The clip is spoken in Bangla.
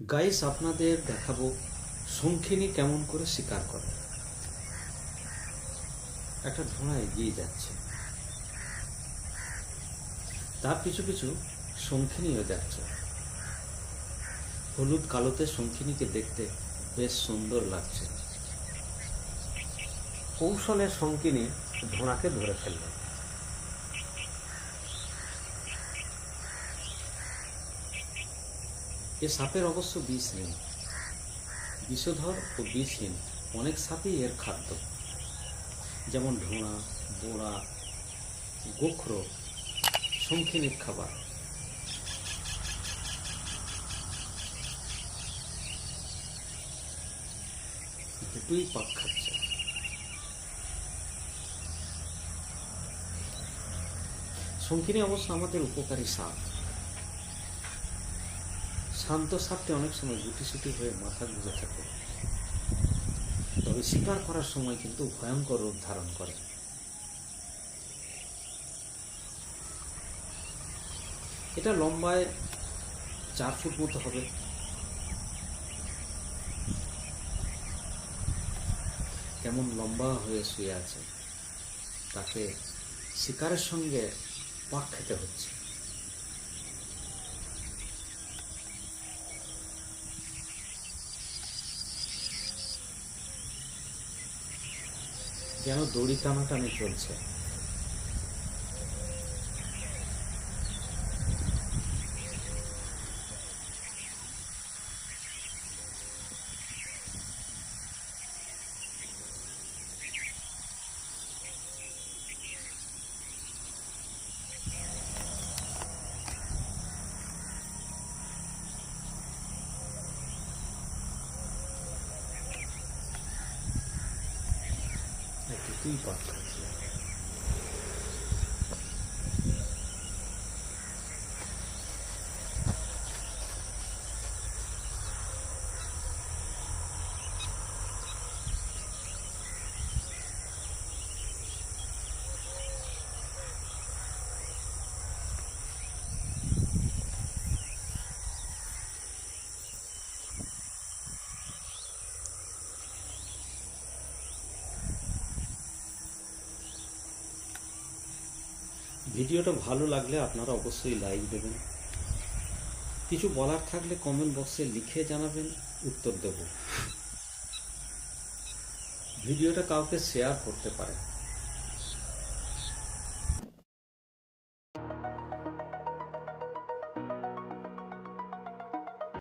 গাইস, আপনাদের দেখাবো শঙ্খিনী কেমন করে শিকার করে। একটা ধোঁয়া এগিয়ে যাচ্ছে। তার পিছু পিছু শঙ্খিনীও যাচ্ছে হলুদ কালোতে শঙ্খিনীকে দেখতে বেশ সুন্দর লাগছে। কৌশলে শঙ্কিনী ধোঁড়াকে ধরে ফেলল। এ সাপের অবশ্য বিষ নেই। বিষধর ও বিষহীন অনেক সাপই এর খাদ্য। যেমন ঢোঁড়া, বোড়া, গোখরো শঙ্খিনীর খাবার। দুটোই পাক খাচ্ছে। শঙ্কিনী অবশ্য আমাদের উপকারী সাপ। শান্ত সাপটি অনেক সময় গুটিসুটি হয়ে মাথা গুঁজে থাকে। তবে শিকার করার সময় কিন্তু ভয়ঙ্কর রূপ ধারণ করে। এটা লম্বায় চার ফুট মতো হবে। কেমন লম্বা হয়ে শুয়ে আছে, তাকে শিকারের সঙ্গে পাক খেতে হচ্ছে। যেন দড়ি টানাটানি চলছে? দুটোই পাক খাচ্ছে ভিডিওটা ভালো লাগলে আপনারা অবশ্যই লাইক দেবেন। কিছু বলার থাকলে কমেন্ট বক্সে লিখে জানাবেন, উত্তর দেব। ভিডিওটা কাউকে শেয়ার করতে পারেন।